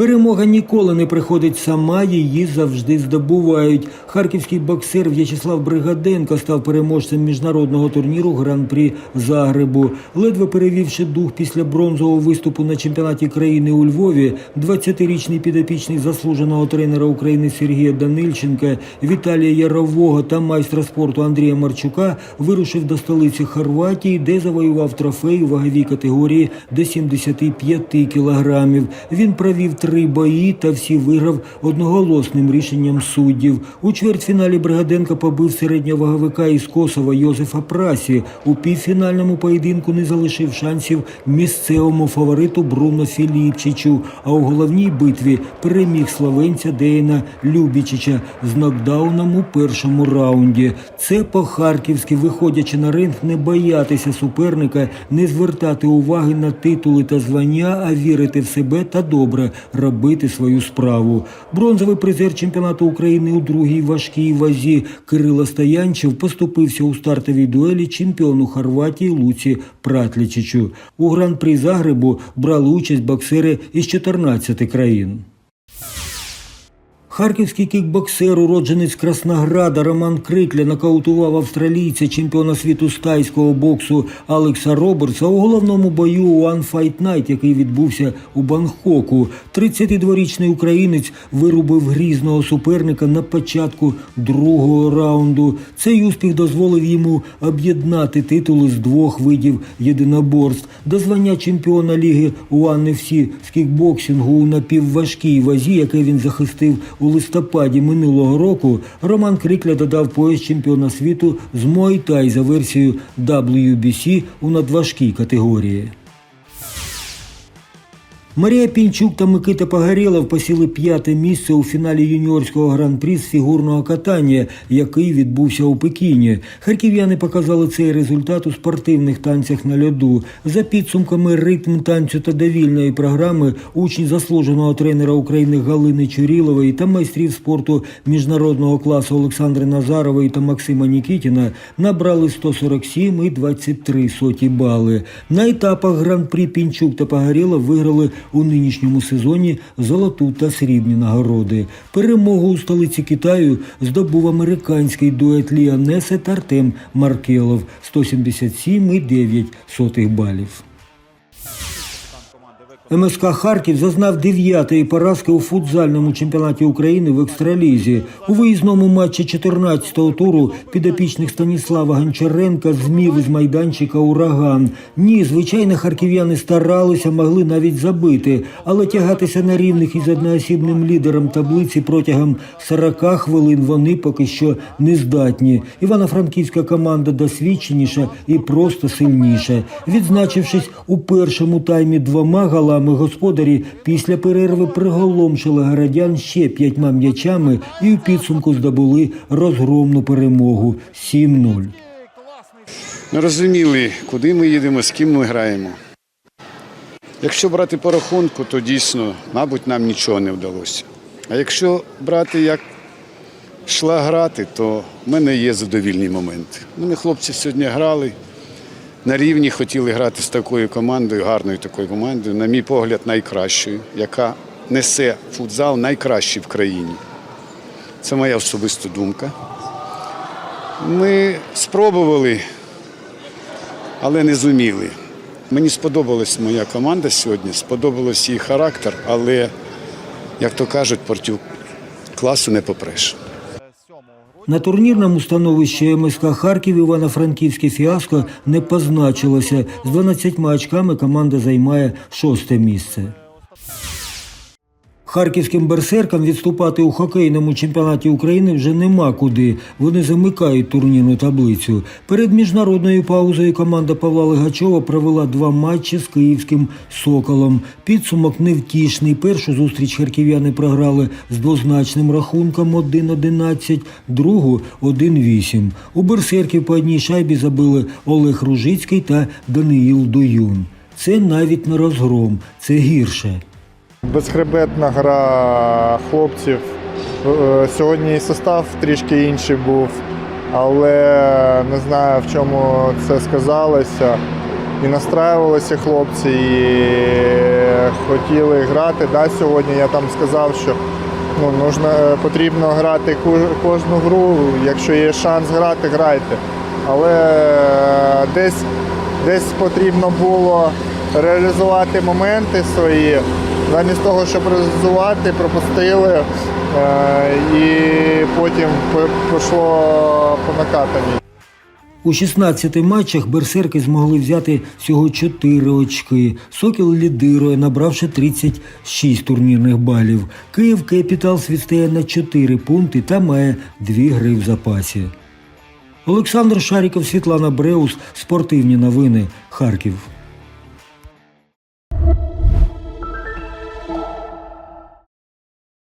Перемога ніколи не приходить сама, її завжди здобувають. Харківський боксер В'ячеслав Бригаденко став переможцем міжнародного турніру Гран-прі Загребу. Ледве перевівши дух після бронзового виступу на чемпіонаті країни у Львові, 20-річний підопічний заслуженого тренера України Сергія Данильченка, Віталія Ярового та майстра спорту Андрія Марчука вирушив до столиці Хорватії, де завоював трофей у ваговій категорії до 75 кілограмів. Він провів три бої та всі виграв одноголосним рішенням суддів. У чвертьфіналі Бригаденко побив середньоваговика із Косова Йозефа Прасі. У півфінальному поєдинку не залишив шансів місцевому фавориту Бруно Філіпчичу. А у головній битві переміг словенця Дейна Любічича з нокдауном у першому раунді. Це по-харківськи, виходячи на ринг, не боятися суперника, не звертати уваги на титули та звання, а вірити в себе та добре робити свою справу. Бронзовий призер чемпіонату України у другій важкій вазі Кирило Стоянчев поступився у стартовій дуелі чемпіону Хорватії Луці Пратлічичу. У гран-при Загребу брали участь боксери із 14 країн. Харківський кікбоксер, уродженець Краснограда Роман Крикля нокаутував австралійця чемпіона світу з тайського боксу Алекса Робертса у головному бою One Fight Night, який відбувся у Бангкоку. 32-річний українець вирубив грізного суперника на початку другого раунду. Цей успіх дозволив йому об'єднати титули з двох видів єдиноборств. До звання чемпіона ліги One FC з кікбоксингу у напівважкій вазі, яке він захистив у листопаді минулого року, Роман Крикля додав пояс чемпіона світу з Мойтай за версією WBC у надважкій категорії. Марія Пінчук та Микита Погорєлов посіли п'яте місце у фіналі юніорського гран-прі з фігурного катання, який відбувся у Пекіні. Харків'яни показали цей результат у спортивних танцях на льоду. За підсумками ритм танцю та довільної програми учні заслуженого тренера України Галини Чурілової та майстрів спорту міжнародного класу Олександри Назарової та Максима Нікітіна набрали 147 і 23 соті бали. На етапах гран-прі Пінчук та Погорєлов виграли у нинішньому сезоні золоту та срібні нагороди. Перемогу у столиці Китаю здобув американський дует Ліанесе та Артем Маркелов 177,9 балів. МСК Харків зазнав дев'ятої поразки у футзальному чемпіонаті України в екстралізі. У виїзному матчі 14-го туру підопічних Станіслава Гончаренка змів із майданчика ураган. Ні, звичайно, харків'яни старалися, могли навіть забити, але тягатися на рівних із одноосібним лідером таблиці протягом 40 хвилин вони поки що не здатні. Івано-франківська команда досвідченіша і просто сильніша. Відзначившись у першому таймі двома голами, господарі після перерви приголомшили городян ще п'ятьма м'ячами і в підсумку здобули розгромну перемогу 7-0. Ми розуміли, куди ми їдемо, з ким ми граємо. Якщо брати по рахунку, то дійсно, мабуть, нам нічого не вдалося. А якщо брати як йшла грати, то в мене є задовільні моменти. Ми хлопці сьогодні грали на рівні, хотіли грати з такою командою, гарною такою командою, на мій погляд, найкращою, яка несе футзал найкращий в країні. Це моя особиста думка. Ми спробували але не зуміли. Мені сподобалась моя команда сьогодні, сподобалось її характер, але, як то кажуть, проти класу не попреш. На турнірному становищі МСК Харків Івано-Франківське фіаско не позначилося. З 12 очками команда займає шосте місце. Харківським берсеркам відступати у хокейному чемпіонаті України вже нема куди. Вони замикають турнірну таблицю. Перед міжнародною паузою команда Павла Легачова провела два матчі з київським соколом. Підсумок невтішний. Першу зустріч харків'яни програли з двозначним рахунком 1-11, другу 1-8. У берсерків по одній шайбі забили Олег Ружицький та Даниїл Дуюн. Це навіть не розгром, це гірше. Безхребетна гра хлопців. Е, Сьогодні состав трішки інший був, але не знаю в чому це сказалося. і настраювалися хлопці, і хотіли грати. Да, сьогодні я там сказав, що ну, нужно, потрібно грати кожну гру. Якщо є шанс грати, грайте. Але е, десь, десь потрібно було реалізувати моменти свої. Замість того, щоб реалізувати, пропустили е, і потім пішло по накатаній. У 16 матчах берсерки змогли взяти всього 4 очки. Сокіл лідирує, набравши 36 турнірних балів. Київ Кепіталс відстає на 4 пункти та має 2 гри в запасі. Олександр Шаріков, Світлана Бреус. Спортивні новини. Харків.